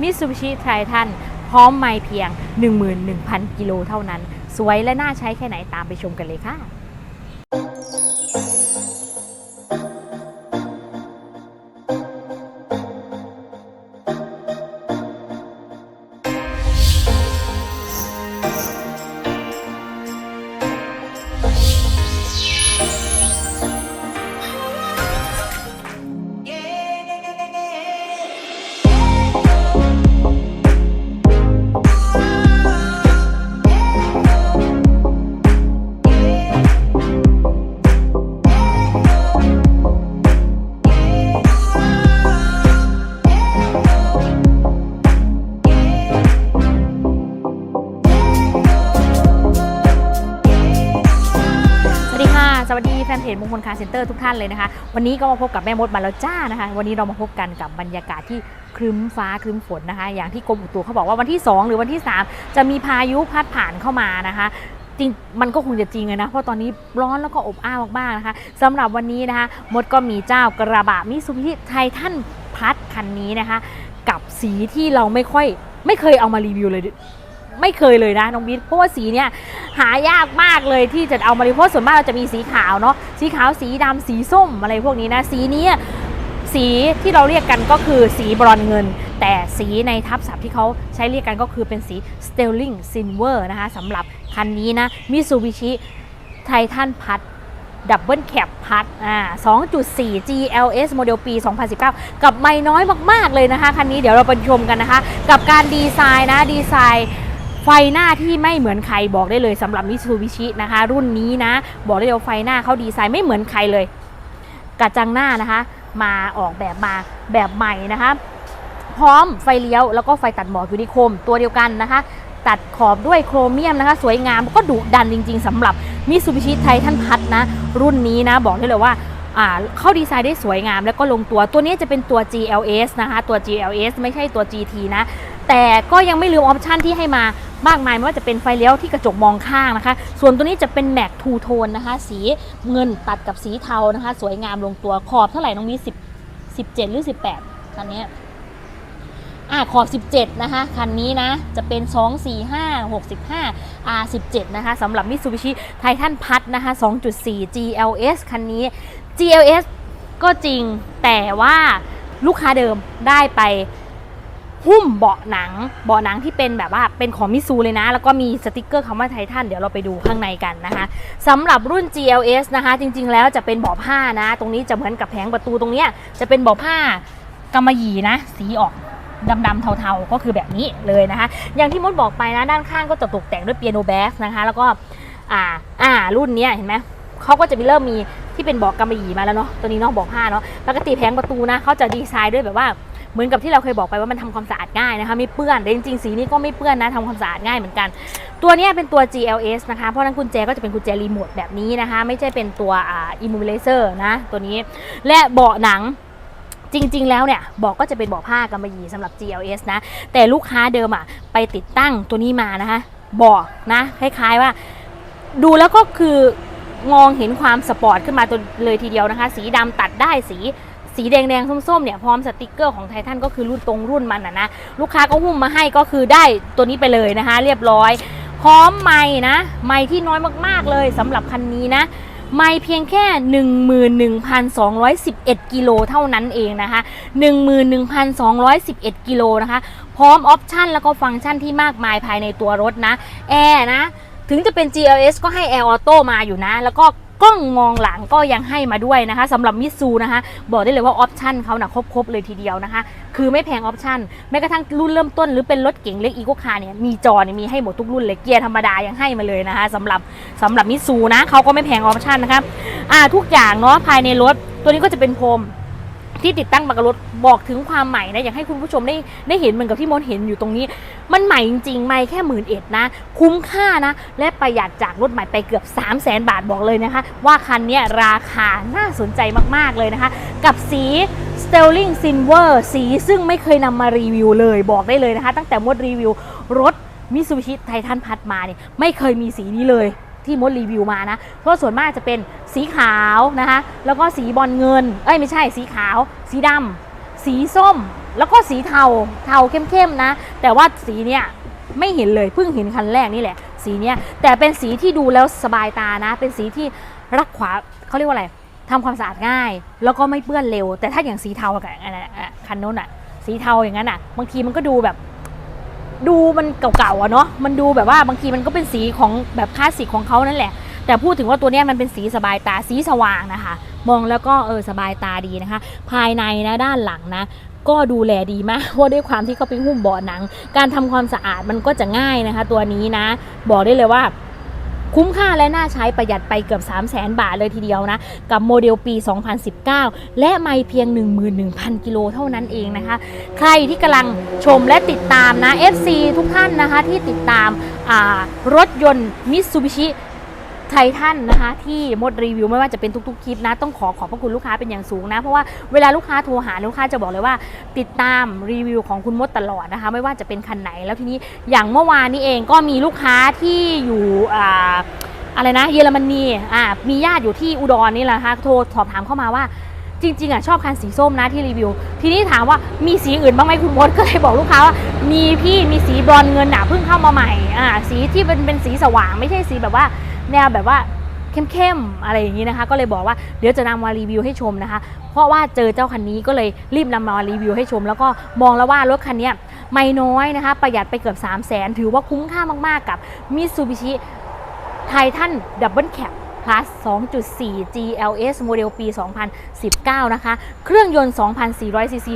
มิตซูบิชิไททันพร้อมไม่เพียง 11,000 กิโลเท่านั้น สวยและน่าใช้แค่ไหนตามไปชมกันเลยค่ะ วัสดีค่ะสวัสดีแฟนเพจมงคลคาร์เซ็นเตอร์ทุกท่านเลยนะคะ วันนี้ก็มาพบกับแม่มดมาแล้วจ้านะคะ วันนี้เรามาพบกันกับบรรยากาศที่ครึ้มฟ้าครึ้มฝนนะคะ อย่างที่กรมอุตุเขาบอกว่าวันที่ 2 หรือวันที่ 3 จะมีพายุพัดผ่านเข้ามานะคะจริงมันก็คงจะจริงเลยนะ เพราะตอนนี้ร้อนแล้วก็อบอ้าวมากๆนะคะสำหรับวันนี้นะคะ มดก็มีเจ้ากระบะมิซูบิชิไททันพัดคันนี้นะคะ กับสีที่เราไม่ค่อยไม่เคยเอามารีวิวเลย ไม่เคยเลยนะน้องบิ๊เพราะว่าสีเนี่ยหายากมากเลยที่จะเอามารีวิวเพส่วนมากเราจะมีสีขาวเนาะสีขาวสีดำสีส้มอะไรพวกนี้นะสีนี้สีที่เราเรียกกันก็คือสีบรอนเงิน แต่สีในทับศัพท์ที่เขาใช้เรียกกันก็คือเป็นสี Sterling Silver นะคะสำหรับคันนี้นะ Mitsubishi Titan พัดดับเบิลแคปพัดอ่า2.4 GLS โมเดลปี 2019 กับไม่น้อยมาก ๆ เลยนะคะ คันนี้เดี๋ยวเราไปชมกันนะคะ กับการดีไซน์นะ ดีไซน์ ไฟหน้าที่ไม่เหมือนใครบอกได้เลยสำหรับมิซูบิชินะคะ รุ่นนี้นะ บอกได้เลยไฟหน้าเขาดีไซน์ไม่เหมือนใครเลย กระจังหน้านะคะ มาออกแบบมาแบบใหม่นะคะ พร้อมไฟเลี้ยวแล้วก็ไฟตัดหมอกยูนิโคมตัวเดียวกันนะคะ ตัดขอบด้วยโครเมียมนะคะ สวยงามก็ดุดันจริง ๆสำหรับมิซูบิชิไททันพัทนะ รุ่นนี้นะบอกได้เลยว่าอ่าเข้าดีไซน์ได้สวยงามแล้วก็ลงตัวตัวนี้จะเป็นตัว GLS นะคะ ตัว GLS ไม่ใช่ตัว GT นะ แต่ก็ยังไม่ลืมออปชันที่ให้มามากมายไม่ว่าจะเป็นไฟเลี้ยวที่กระจกมองข้างนะคะ ส่วนตัวนี้จะเป็นแม็กทูโทนนะคะ สีเงินตัดกับสีเทานะคะ สวยงามลงตัวขอบเท่าไหร่น้องมี10 17 หรือ 18คันนี้อ่าขอบ 17 นะคะ คันนี้นะ จะเป็น 2 4 5 65 R17 นะคะสำหรับ Mitsubishi Titan พัดนะคะ 2.4 GLS คันนี้ GLS ก็จริงแต่ว่าลูกค้าเดิมได้ไป หุ้มเบาะหนัง เบาะหนังที่เป็นแบบว่าเป็นของมิซูเลยนะ แล้วก็มีสติกเกอร์คำว่าไททันเดี๋ยวเราไปดูข้างในกันนะคะสำหรับรุ่น GLS นะคะ จริง ๆ แล้วจะเป็นเบาะผ้านะ ตรงนี้จะเหมือนกับแผงประตูตรงเนี้ยจะเป็นเบาะผ้ากำมะหยี่นะ สีออกดำๆเทาๆ ก็คือแบบนี้เลยนะคะ อย่างที่มดบอกไปนะ ด้านข้างก็จะตกแต่งด้วยเปียโนแบสนะคะ แล้วก็อ่าอ่ารุ่นเนี้ยเห็นไหมเขาก็จะมีเริ่มมีที่เป็นเบาะกำมะหยี่มาแล้วเนาะตัวนี้เนาะเบาะผ้าเนาะปกติแผงประตูนะเขาจะดีไซน์ด้วยแบบว่า เหมือนกับที่เราเคยบอกไปว่ามันทำความสะอาดง่ายนะคะไม่เปื้อนแต่จริงๆสีนี้ก็ไม่เปื้อนนะทำความสะอาดง่ายเหมือนกัน ตัวนี้เป็นตัว GLS นะคะเพราะนั้นกุญแจก็จะเป็นกุญแจรีโมทแบบนี้นะคะ ไม่ใช่เป็นตัวอ่า immobilizer นะตัวนี้ และเบาะหนังจริง ๆ แล้วเนี่ยเบอกก็จะเป็นเบาะผ้ากำมะหยี่สำหรับ GLS นะ แต่ลูกค้าเดิมอะไปติดตั้งตัวนี้มานะคะเบาะนะคล้ายๆว่า ดูแล้วก็คือมองเห็นความสปอร์ตขึ้นมาตัวเลยทีเดียวนะคะ สีดำตัดได้สี สีแดงแดงๆส้มๆเนี่ยพร้อมสติกเกอร์ของไททันก็คือรุ่นตรงรุ่นมันนะนะลูกค้าก็หุ้มมาให้ก็คือได้ตัวนี้ไปเลยนะคะ เรียบร้อย พร้อมไม้นะไม้ที่น้อยมากๆเลยสำหรับคันนี้นะไม่เพียงแค่ 11,211 กิโลเท่านั้นเองนะคะ 11,211 กิโลนะคะ พร้อมออปชันแล้วก็ฟังก์ชันที่มากมายภายในตัวรถนะ แอร์นะ ถึงจะเป็น GLS ก็ให้ Air Auto มาอยู่นะ แล้วก็ กล้องมองหลังก็ยังให้มาด้วยนะคะสำหรับมิซูนะคะบอกได้เลยว่าออปชันเขานะครบๆเลยทีเดียวนะคะ คือไม่แพงออปชันแม้กระทั่งรุ่นเริ่มต้นหรือเป็นรถเก๋งเล็กอีโคคาร์เนี่ยมีจอเนี่ยมีให้หมดทุกรุ่นเลยเกียร์ธรรมดายังให้มาเลยนะคะสำหรับสำหรับมิซูนะเขาก็ไม่แพงออปชันนะคะอ่าทุกอย่างเนาะภายในรถตัวนี้ก็จะเป็นพรม ที่ติดตั้งมากับรถบอกถึงความใหม่นะอยากให้คุณผู้ชมได้ได้เห็นเหมือนกับที่มดเห็นอยู่ตรงนี้ มันใหม่จริงๆไม่แค่หมื่นเอ็ดนะ คุ้มค่านะ และประหยัดจากรถใหม่ไปเกือบ3 0 0แสนบาทบอกเลยนะคะ ว่าคันนี้ราคาน่าสนใจมากๆเลยนะคะ กับสี Sterling Silver สีซึ่งไม่เคยนำมารีวิวเลยบอกได้เลยนะคะ ตั้งแต่มดรีวิวรถมิ t ซูบิชิไททันพัดมาเนี่ยไม่เคยมีสีนี้เลย ที่มดรีวิวมานะ เพราะส่วนมากจะเป็นสีขาวนะคะ แล้วก็สีบอลเงิน เอ้ยไม่ใช่สีขาว สีดำสีส้ม แล้วก็สีเทา เทาเข้มๆนะ แต่ว่าสีเนี้ยไม่เห็นเลยเพิ่งเห็นคันแรกนี่แหละ สีเนี้ยแต่เป็นสีที่ดูแล้วสบายตานะ เป็นสีที่รักขวาเขาเรียกว่าอะไรทำความสะอาดง่าย แล้วก็ไม่เปื้อนเร็ว แต่ถ้าอย่างสีเทากับอันนั้นคันโน้นอะสีเทาอย่างนั้นอะบางทีมันก็ดูแบบ ดูมันเก่าๆอะเนาะมันดูแบบว่าบางทีมันก็เป็นสีของแบบคลาสสิกของเขานั่นแหละ แต่พูดถึงว่าตัวนี้มันเป็นสีสบายตาสีสว่างนะคะ มองแล้วก็เออสบายตาดีนะคะ ภายในนะด้านหลังนะก็ดูแลดีมากเพราะด้วยความที่เขาเป็นหุ้มเบาะหนัง การทำความสะอาดมันก็จะง่ายนะคะ ตัวนี้นะ บอกได้เลยว่า คุ้มค่าและน่าใช้ประหยัดไปเกือบ 3 0 0แสนบาทเลยทีเดียวนะ กับโมเดลปี 2019 และไม่เพียง 11,000 กิโลเท่านั้นเองนะคะ ใครที่กำลังชมและติดตามนะ FC ทุกท่านนะคะที่ติดตามรถยนต์มิตซูบิชิ ไททันนะคะ ที่มดรีวิวไม่ว่าจะเป็นทุกๆคลิปนะ ต้องขอขอบพระคุณลูกค้าเป็นอย่างสูงนะ เพราะว่าเวลาลูกค้าโทรหาลูกค้าจะบอกเลยว่า ติดตามรีวิวของคุณมดตลอดนะคะ ไม่ว่าจะเป็นคันไหนแล้วทีนี้อย่างเมื่อวานนี้เองก็มีลูกค้าที่อยู่อ่าอะไรนะเยอรมนีอ่ามีญาติอยู่ที่อุดรนี่แหละนะคะโทรสอบถามเข้ามาว่าจริงๆอะชอบคันสีส้มนะที่รีวิว ทีนี้ถามว่ามีสีอื่นบ้างไหมคุณมดก็เลยบอกลูกค้าว่า มีพี่มีสีบรอนเงินหนาเพิ่งเข้ามาใหม่อ่าสีที่เป็นเป็นสีสว่างไม่ใช่สีแบบว่า แนวแบบว่าเข้มๆอะไรอย่างนี้นะคะ ก็เลยบอกว่าเดี๋ยวจะนำมารีวิวให้ชมนะคะ เพราะว่าเจอเจ้าคันนี้ก็เลยรีบนำมารีวิวให้ชม แล้วก็มองแล้วว่ารถคันนี้ไม่น้อยนะคะ ประหยัดไปเกือบ 3 0 0แสนถือว่าคุ้มค่ามากๆกับมิตซูบิชิไททันดับเบิลแคป plus 2.4 GLS โมเดลปี 2019 นะคะ เครื่องยนต์ 2,400 ซีซี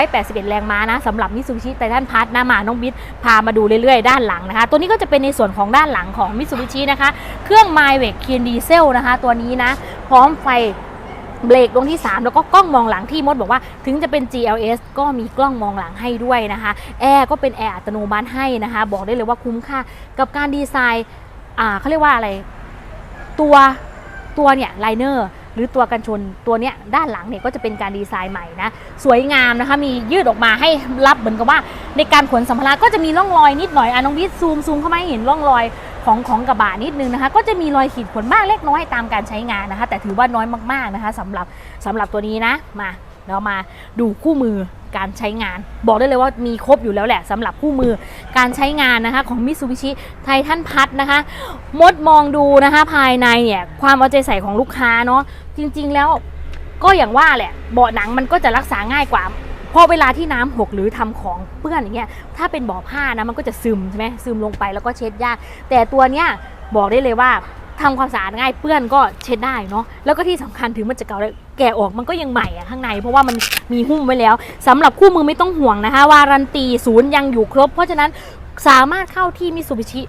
181 แรงม้านะสำหรับมิ t ซูบิชิไททันพัทนะมาน้องบิ๊พามาดูเรื่อยๆ ด้านหลังนะคะ ตัวนี้ก็จะเป็นในส่วนของด้านหลังของมิ t ซูบิชินะคะ เครื่อง m y w e c เคียนดีเซลนะคะ ตัวนี้นะ พร้อมไฟเบรกดวงที่ 3 แล้วก็กล้องมองหลังที่มดบอกว่าถึงจะเป็น GLS ก็มีกล้องมองหลังให้ด้วยนะคะแอร์ก็เป็นแอร์อัตโนมัติให้นะคะ บอกได้เลยว่าคุ้มค่ากับการดีไซน์เขาเรียกว่าอะไร ตัวตัวเนี่ยไลเนอร์หรือตัวกันชนตัวเนี้ยด้านหลังเนี่ยก็จะเป็นการดีไซน์ใหม่นะสวยงามนะคะมียืดออกมาให้รับเหมือนกับว่า ในการขนสัมภาระก็จะมีร่องรอยนิดหน่อยอะน้องวิทซูมซูมเข้ามาให้เห็นร่องรอยของของกระบะนิดนึงนะคะ ก็จะมีรอยขีดข่วนบ้างเล็กน้อยตามการใช้งานนะคะ แต่ถือว่าน้อยมากๆนะคะสำหรับสำหรับตัวนี้นะมา เรามาดูคู่มือการใช้งาน บอกได้เลยว่ามีครบอยู่แล้วแหละสำหรับคู่มือการใช้งานนะคะ ของมิ t ซูบิชิไททันพัทนะคะ มดมองดูนะคะ ภายในเนี่ยความเอาใจใส่ของลูกค้าเนาะจริงๆแล้วก็อย่างว่าแหละเบาะหนังมันก็จะรักษาง่ายกว่าพอเวลาที่น้ำหกหรือทำของเปื้อนอย่างเงี้ยถ้าเป็นเบาะผ้านะมันก็จะซึมใช่ไหมซึมลงไปแล้วก็เช็ดยาก แต่ตัวเนี้ยบอกได้เลยว่า ทำความสะอาดง่ายเปื้อนก็เช็ดได้เนาะแล้วก็ที่สำคัญถึงมันจะเก่าแล้วแกะออกมันก็ยังใหม่อะข้างใน เพราะว่ามันมีหุ้มไว้แล้วสำหรับคู่มือไม่ต้องห่วงนะคะวารันตีศูนย์ยังอยู่ครบ เพราะฉะนั้นสามารถเข้าที่มิ t ซูบิชิ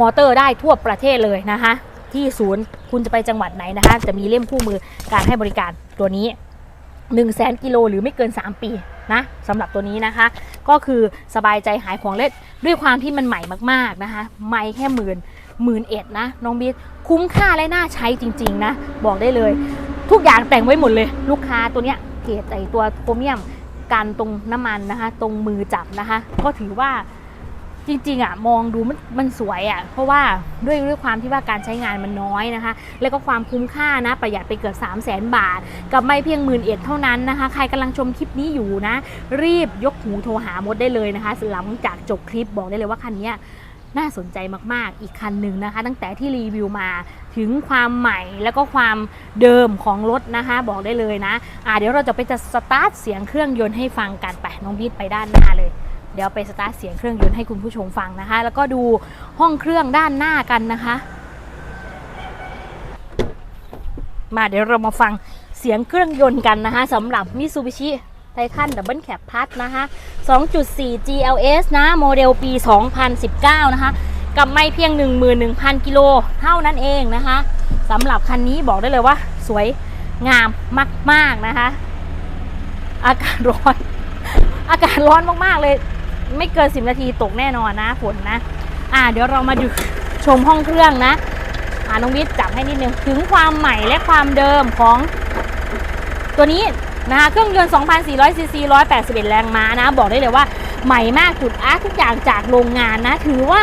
มอเตอร์ได้ทั่วประเทศเลยนะคะที่ศูนย์คุณจะไปจังหวัดไหนนะคะ จะมีเล่มคู่มือการให้บริการตัวนี้1 0 0 0 0แสนกิโลหรือไม่เกิน 3 ปีนะสำหรับตัวนี้นะคะ ก็คือสบายใจหายของเล่นด้วยความที่มันใหม่มากๆนะคะ ไม่แค่หมื่น หมื่นเอ็ดนะน้องบิ๊คุ้มค่าและน่าใช้จริง ๆ นะ บอกได้เลย ทุกอย่างแต่งไว้หมดเลย ลูกค้าตัวเนี้ยเกรดไอตัวโครเมียมการตรงน้ำมันนะคะ ตรงมือจับนะคะ ก็ถือว่าจริงๆอะมองดูมันมันสวยอะเพราะว่าด้วยด้วยความที่ว่าการใช้งานมันน้อยนะคะ แล้วก็ความคุ้มค่านะ ประหยัดไปเกือบ 3 0 0แสนบาท กับไม่เพียงหมื่นเอ็ดเท่านั้นนะคะ ใครกำลังชมคลิปนี้อยู่นะ รีบยกหูโทรหามดได้เลยนะคะหลังจากจบคลิปบอกได้เลยว่าคันเนี้ย น่าสนใจมากๆ อีกคันหนึ่งนะคะ ตั้งแต่ที่รีวิวมาถึงความใหม่แล้วก็ความเดิมของรถนะคะ บอกได้เลยนะอ่าเดี๋ยวเราจะไปจะสตาร์ทเสียงเครื่องยนต์ให้ฟังกันไปน้องบีทไปด้านหน้าเลยเดี๋ยวไปสตาร์ทเสียงเครื่องยนต์ให้คุณผู้ชมฟังนะคะ แล้วก็ดูห้องเครื่องด้านหน้ากันนะคะ มาเดี๋ยวเรามาฟังเสียงเครื่องยนต์กันนะคะสำหรับ Mitsubishi Titan Double Cab Plus นะคะ 2.4 GLS นะ โมเดลปี 2019 นะคะ กับไม่เพียง 11,000 กิโลเท่านั้นเองนะคะสำหรับคันนี้บอกได้เลยว่า สวยงามมาก ๆ นะคะ อากาศร้อน อากาศร้อนมาก ๆ เลย ไม่เกิน 10 นาทีตกแน่นอนนะฝนนะ อ่า เดี๋ยวเรามาดูชมห้องเครื่องนะอ่าน้องวิทย์จับให้นิดนึง ถึงความใหม่และความเดิมของตัวนี้ นะคะเครื่องยนต์ 2,400ซีซี181 แรงม้านะ บอกได้เลยว่าใหม่มากจุดอาร์ทุกอย่างจากโรงงานนะ ถือว่า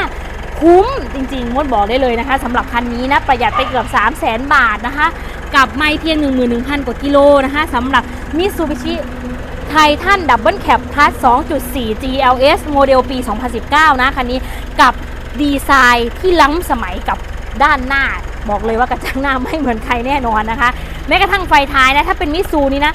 คุ้มจริงๆมดบอกได้เลยนะคะสำหรับคันนี้นะ ประหยัดไปเกือบ 3 0 0แสนบาทนะคะ กับไม่เพียง 11,000 กว่ากิโลนะคะสำหรับมิ t ซูบิชิไทไททันดับเบิลแคปพลัส2.4 GLS โมเดลปี 2019 นะ คันนี้กับดีไซน์ที่ล้ำสมัยกับด้านหน้า บอกเลยว่ากระจังหน้าไม่เหมือนใครแน่นอนนะคะ แม้กระทั่งไฟท้ายนะ ถ้าเป็นมิซูนี่นะ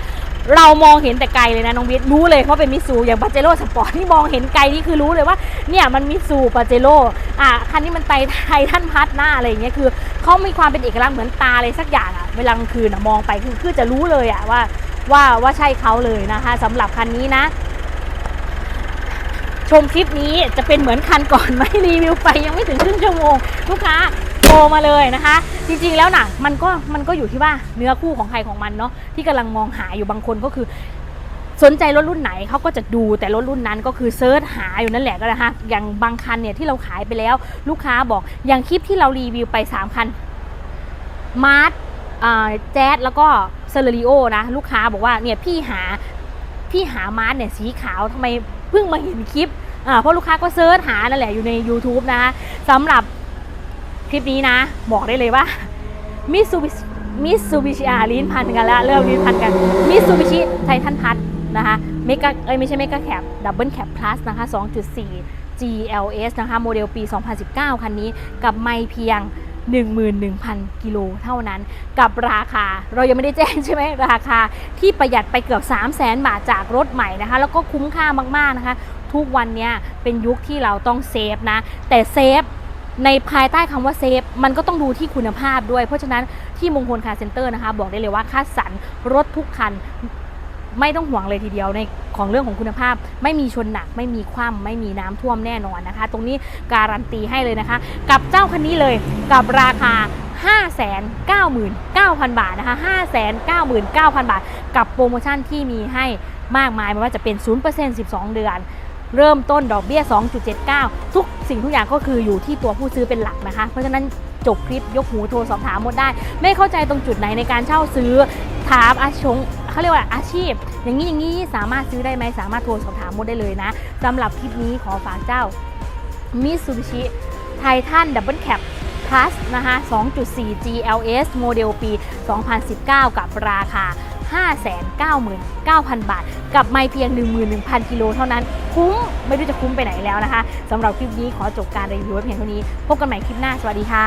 เรามองเห็นแต่ไกลเลยนะน้องวิทย์รู้เลยว่าเป็นมิซูอย่างปาเจโร่สปอร์ตที่มองเห็นไกลนี่คือรู้เลยว่าเนี่ยมันมิซูปาเจโร่อะคันนี้มันไตไททันพัดหน้าอะไรอย่างเงี้ยคือเขามีความเป็นเอกลักษณ์เหมือนตาอะไรสักอย่างอะเวลากลางคืนอะมองไปคือคือจะรู้เลยอะว่าว่าว่าใช่เขาเลยนะคะสำหรับคันนี้นะ ชมคลิปนี้จะเป็นเหมือนคันก่อนไหมรีวิวไปยังไม่ถึงครึ่งชั่วโมงลูกค้า โทรมาเลยนะคะ จริงๆแล้วน่ะมันก็มันก็อยู่ที่ว่าเนื้อคู่ของใครของมันเนาะที่กำลังมองหาอยู่บางคนก็คือ สนใจรถรุ่นไหนเขาก็จะดูแต่รถรุ่นนั้นก็คือเซิร์ชหาอยู่นั่นแหละก็นะคะอย่างบางคันเนี่ยที่เราขายไปแล้ว ลูกค้าบอกอย่างคลิปที่เรารีวิวไป 3 คันมาร์ทแจ๊ดแล้วก็เซเลริโอนะลูกค้าบอกว่าเนี่ยพี่หาพี่หามาร์ทเนี่ยสีขาวทำไมเพิ่งมาเห็นคลิปอ่าเพราะลูกค้าก็เซิร์ชหานั่นแหละอยู่ใน YouTube นะคะสำหรับ คลิปนี้นะ บอกได้เลยว่ามิซูบิมิซูบิชิอาลิ้นพันกันแล้วเริ่มลิ้นพันกันมิซูบิชิไททันพัทนะคะเมกาเอ้ยไม่ใช่เมกาแคปดับเบิลแคปพลัสนะคะ 2.4 GLS นะคะ โมเดลปี 2019 คันนี้กับไม่เพียง 11,000 กิโลเท่านั้น กับราคาเรายังไม่ได้แจ้งใช่ไหมราคาที่ประหยัดไปเกือบ 3 0 0 0 0 0 บาทจากรถใหม่นะคะ แล้วก็คุ้มค่ามาก ๆ นะคะ ทุกวันเนี้ยเป็นยุคที่เราต้องเซฟนะ แต่เซฟ ในภายใต้คำว่าเซฟมันก็ต้องดูที่คุณภาพด้วย เพราะฉะนั้นที่มงคลคาร์เซ็นเตอร์นะคะ บอกได้เลยว่าคัดสรรรถทุกคันไม่ต้องห่วงเลยทีเดียวในของเรื่องของคุณภาพ ไม่มีชนหนักไม่มีคว่ำไม่มีน้ำท่วมแน่นอนนะคะ ตรงนี้การันตีให้เลยนะคะ กับเจ้าคันนี้เลยกับราคา 599,000 บาทนะคะ 599,000 บาท กับโปรโมชั่นที่มีให้มากมายไม่ว่าจะเป็น 0% 12 เดือน เริ่มต้นดอกเบี้ย 2.79 ทุกสิ่งทุกอย่างก็คืออยู่ที่ตัวผู้ซื้อเป็นหลักนะคะ เพราะฉะนั้นจบคลิปยกหูโทรสอบถามหมดได้ ไม่เข้าใจตรงจุดไหนในการเช่าซื้อถามอาชงเขาเรียกว่าอาชีพ อย่างนี้อย่างนี้สามารถซื้อได้ไหมสามารถโทรสอบถามหมดได้เลยนะสำหรับคลิปนี้ขอฝากเจ้ามิซูบิชิไททันดับเบิลแคป plus นะคะ 2.4 GLS โมเดลปี 2019 กับราคา 599,000 บาท กับไม่เพียง 11,000 กิโลเท่านั้น คุ้ม ไม่รู้จะคุ้มไปไหนแล้วนะคะสำหรับคลิปนี้ขอจบการรีวิวไว้เพียงเท่านี้ พบกันใหม่คลิปหน้า สวัสดีค่ะ